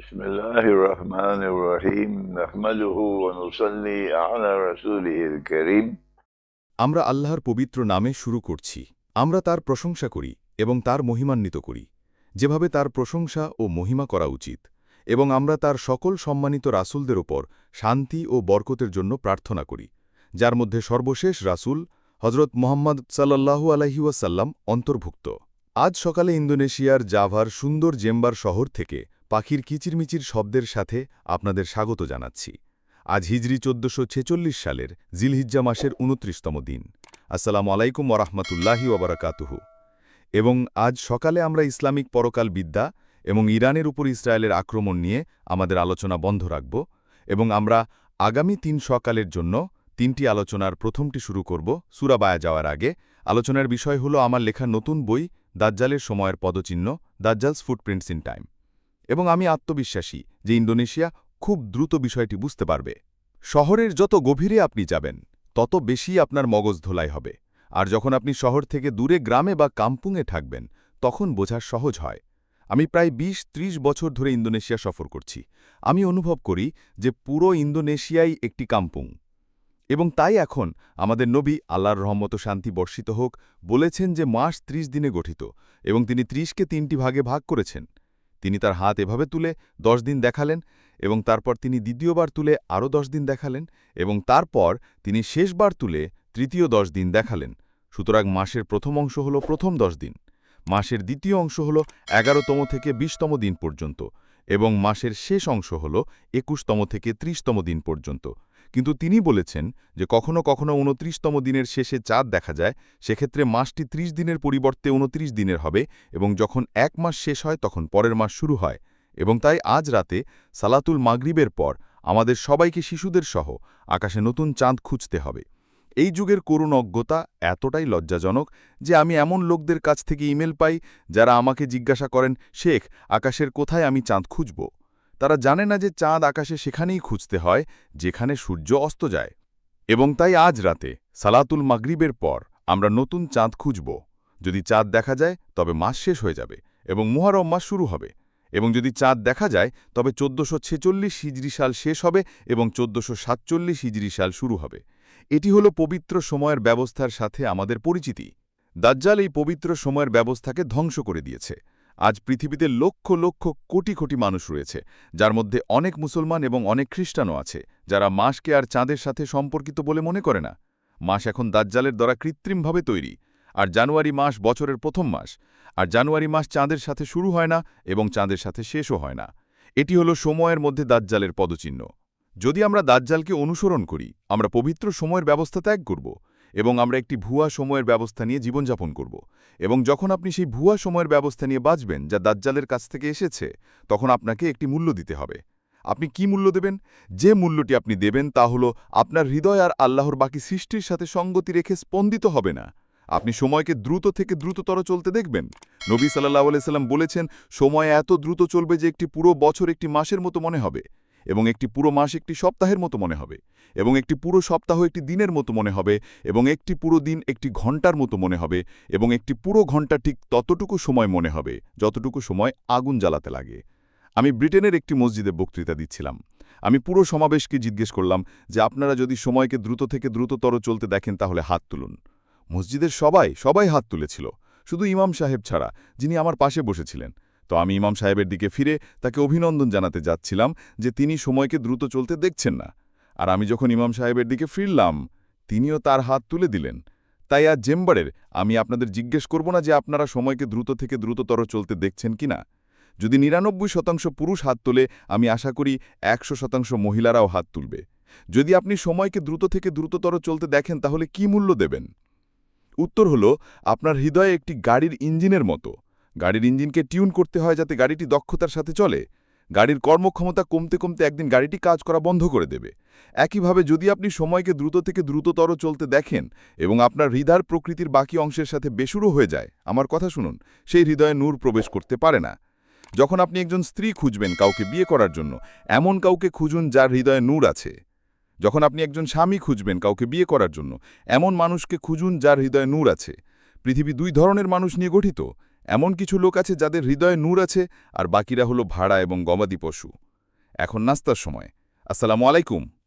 بسم الله الرحمن الرحيم نحمده ونصلي على رسوله الكريم আমরা আল্লাহর পবিত্র নামে শুরু করছি আমরা তার প্রশংসা করি এবং তার মহিমান্বিত করি যেভাবে তার প্রশংসা ও মহিমা করা উচিত এবং আমরা তার সকল সম্মানিত রাসূলদের ওপর শান্তি ও বরকতের জন্য প্রার্থনা করি যার মধ্যে সর্বশেষ রাসূল হজরত মোহাম্মদ সাল্লাল্লাহু আলহিউসাল্লাম অন্তর্ভুক্ত আজ সকালে ইন্দোনেশিয়ার জাভার সুন্দর জেম্বার শহর থেকে পাখির কিচিরমিচির শব্দের সাথে আপনাদের স্বাগত জানাচ্ছি। আজ হিজরি চোদ্দশো ছেচল্লিশ সালের জিলহিজ্জা মাসের উনত্রিশতম দিন। আসসালামু আলাইকুম ওরহমতুল্লাহি ওবরাকাতুহু এবং আজ সকালে আমরা ইসলামিক পরকাল বিদ্যা এবং ইরানের উপর ইসরায়েলের আক্রমণ নিয়ে আমাদের আলোচনা বন্ধ রাখব এবং আমরা আগামী তিন সকালের জন্য তিনটি আলোচনার প্রথমটি শুরু করব সুরাবায়া যাওয়ার আগে। আলোচনার বিষয় হলো আমার লেখা নতুন বই, দাজ্জালের সময়ের পদচিহ্ন, দাজ্জালস ফুটপ্রিন্টস ইন টাইম। এবং আমি আত্মবিশ্বাসী যে ইন্দোনেশিয়া খুব দ্রুত বিষয়টি বুঝতে পারবে। শহরের যত গভীরে আপনি যাবেন, তত বেশি আপনার মগজ ধোলাই হবে। আর যখন আপনি শহর থেকে দূরে গ্রামে বা কাম্পুংয়ে থাকবেন, তখন বোঝা সহজ হয়। আমি প্রায় ২০-৩০ বছর ধরে ইন্দোনেশিয়া সফর করছি। আমি অনুভব করি যে পুরো ইন্দোনেশিয়াই একটি কাম্পুং। এবং তাই এখন আমাদের নবী আল্লাহর রহমত শান্তি বর্ষিত হোক বলেছেন যে মাস ৩০ দিনে গঠিত এবং তিনি ৩০কে তিনটি ভাগে ভাগ করেছেন। তিনি তার হাত এভাবে তুলে দশ দিন দেখালেন এবং তারপর তিনি দ্বিতীয়বার তুলে আরও দশ দিন দেখালেন এবং তারপর তিনি শেষবার তুলে তৃতীয় দশ দিন দেখালেন। সুতরাং মাসের প্রথম অংশ হল প্রথম দশ দিন। মাসের দ্বিতীয় অংশ হল এগারোতম থেকে বিশতম দিন পর্যন্ত এবং মাসের শেষ অংশ হল একুশতম থেকে ত্রিশতম দিন পর্যন্ত। কিন্তু তিনি বলেছেন যে কখনো কখনো উনত্রিশতম দিনের শেষে চাঁদ দেখা যায়, সেক্ষেত্রে মাসটি ৩০ দিনের পরিবর্তে উনত্রিশ দিনের হবে এবং যখন এক মাস শেষ হয় তখন পরের মাস শুরু হয়। এবং তাই আজ রাতে সালাতুল মাগরিবের পর আমাদের সবাইকে শিশুদের সহ আকাশে নতুন চাঁদ খুঁজতে হবে। এই যুগের করুণ অজ্ঞতা এতটাই লজ্জাজনক যে আমি এমন লোকদের কাছ থেকে ইমেল পাই যারা আমাকে জিজ্ঞাসা করেন, শেখ, আকাশের কোথায় আমি চাঁদ খুঁজব? তারা জানে না যে চাঁদ আকাশে সেখানেই খুঁজতে হয়, যেখানে সূর্য অস্ত যায়। এবং তাই আজ রাতে, সালাতুল মাগরিবের পর, আমরা নতুন চাঁদ খুঁজব। যদি চাঁদ দেখা যায়, তবে মাস শেষ হয়ে যাবে এবং মুহারম মাস শুরু হবে। এবং যদি চাঁদ দেখা যায়, তবে চোদ্দশো ছেচল্লিশ সাল শেষ হবে এবং চোদ্দশো সাতচল্লিশ সাল শুরু হবে। এটি হল পবিত্র সময়ের ব্যবস্থার সাথে আমাদের পরিচিতি। দাজ্জাল এই পবিত্র সময়ের ব্যবস্থাকে ধ্বংস করে দিয়েছে। আজ পৃথিবীতে লক্ষ লক্ষ কোটি কোটি মানুষ রয়েছে, যার মধ্যে অনেক মুসলমান এবং অনেক খ্রিস্টানও আছে, যারা মাসকে আর চাঁদের সাথে সম্পর্কিত বলে মনে করে না। মাস এখন দাজ্জালের দ্বারা কৃত্রিমভাবে তৈরি, আর জানুয়ারি মাস বছরের প্রথম মাস, আর জানুয়ারি মাস চাঁদের সাথে শুরু হয় না এবং চাঁদের সাথে শেষও হয় না। এটি হলো সময়ের মধ্যে দাজ্জালের পদচিহ্ন। যদি আমরা দাজ্জালকে অনুসরণ করি, আমরা পবিত্র সময়ের ব্যবস্থা ত্যাগ করব এবং আমরা একটি ভুয়া সময়ের ব্যবস্থা নিয়ে জীবনযাপন করব। এবং যখন আপনি সেই ভুয়া সময়ের ব্যবস্থা নিয়ে বাঁচবেন, যা দাজ্জালের কাছ থেকে এসেছে, তখন আপনাকে একটি মূল্য দিতে হবে। আপনি কি মূল্য দেবেন? যে মূল্যটি আপনি দেবেন তা হল আপনার হৃদয় আর আল্লাহর বাকি সৃষ্টির সাথে সঙ্গতি রেখে স্পন্দিত হবে না। আপনি সময়কে দ্রুত থেকে দ্রুততর চলতে দেখবেন। নবী সাল্লাহ আলাইসাল্লাম বলেছেন, সময় এত দ্রুত চলবে যে একটি পুরো বছর একটি মাসের মতো মনে হবে। এবং একটি পুরো মাস একটি সপ্তাহের মতো মনে হবে, এবং একটি পুরো সপ্তাহ একটি দিনের মতো মনে হবে, এবং একটি পুরো দিন একটি ঘণ্টার মতো মনে হবে, এবং একটি পুরো ঘণ্টা ঠিক ততটুকু সময় মনে হবে, যতটুকু সময় আগুন জ্বালাতে লাগে। আমি ব্রিটেনের একটি মসজিদে বক্তৃতা দিচ্ছিলাম। আমি পুরো সমাবেশকে জিজ্ঞেস করলাম যে আপনারা যদি সময়কে দ্রুত থেকে দ্রুততর চলতে দেখেন তাহলে হাত তুলুন। মসজিদের সবাই সবাই হাত তুলেছিল, শুধু ইমাম সাহেব ছাড়া, যিনি আমার পাশে বসেছিলেন। তো আমি ইমাম সাহেবের দিকে ফিরে তাকে অভিনন্দন জানাতে যাচ্ছিলাম যে তিনি সময়কে দ্রুত চলতে দেখছেন না। আর আমি যখন ইমাম সাহেবের দিকে ফিরলাম, তিনিও তার হাত তুলে দিলেন। তাই আজ জেম্বারের আমি আপনাদের জিজ্ঞেস করব না যে আপনারা সময়কে দ্রুত থেকে দ্রুততর চলতে দেখছেন কিনা। যদি নিরানব্বই শতাংশ পুরুষ হাত তোলে, আমি আশা করি একশো শতাংশ মহিলারাও হাত তুলবে। যদি আপনি সময়কে দ্রুত থেকে দ্রুততর চলতে দেখেন, তাহলে কি মূল্য দেবেন? উত্তর হল, আপনার হৃদয়ে একটি গাড়ির ইঞ্জিনের মতো। গাড়ির ইঞ্জিনকে টিউন করতে হয় যাতে গাড়িটি দক্ষতার সাথে চলে। গাড়ির কর্মক্ষমতা কমতে কমতে একদিন গাড়িটি কাজ করা বন্ধ করে দেবে। একইভাবে যদি আপনি সময়কে দ্রুত থেকে দ্রুততর চলতে দেখেন এবং আপনার হৃদয়ের প্রকৃতির বাকি অংশের সাথে বেসুরো হয়ে যায়, আমার কথা শুনুন, সেই হৃদয়ে নূর প্রবেশ করতে পারে না। যখন আপনি একজন স্ত্রী খুঁজবেন কাউকে বিয়ে করার জন্য, এমন কাউকে খুঁজুন যার হৃদয়ে নূর আছে। যখন আপনি একজন স্বামী খুঁজবেন কাউকে বিয়ে করার জন্য, এমন মানুষকে খুঁজুন যার হৃদয়ে নূর আছে। পৃথিবী দুই ধরনের মানুষ নিয়ে গঠিত। এমন কিছু লোক আছে যাদের হৃদয়ে নূর আছে, আর বাকিরা হলো ভাড়া এবং গবাদি পশু। এখন নাস্তার সময়। আসসালামু আলাইকুম।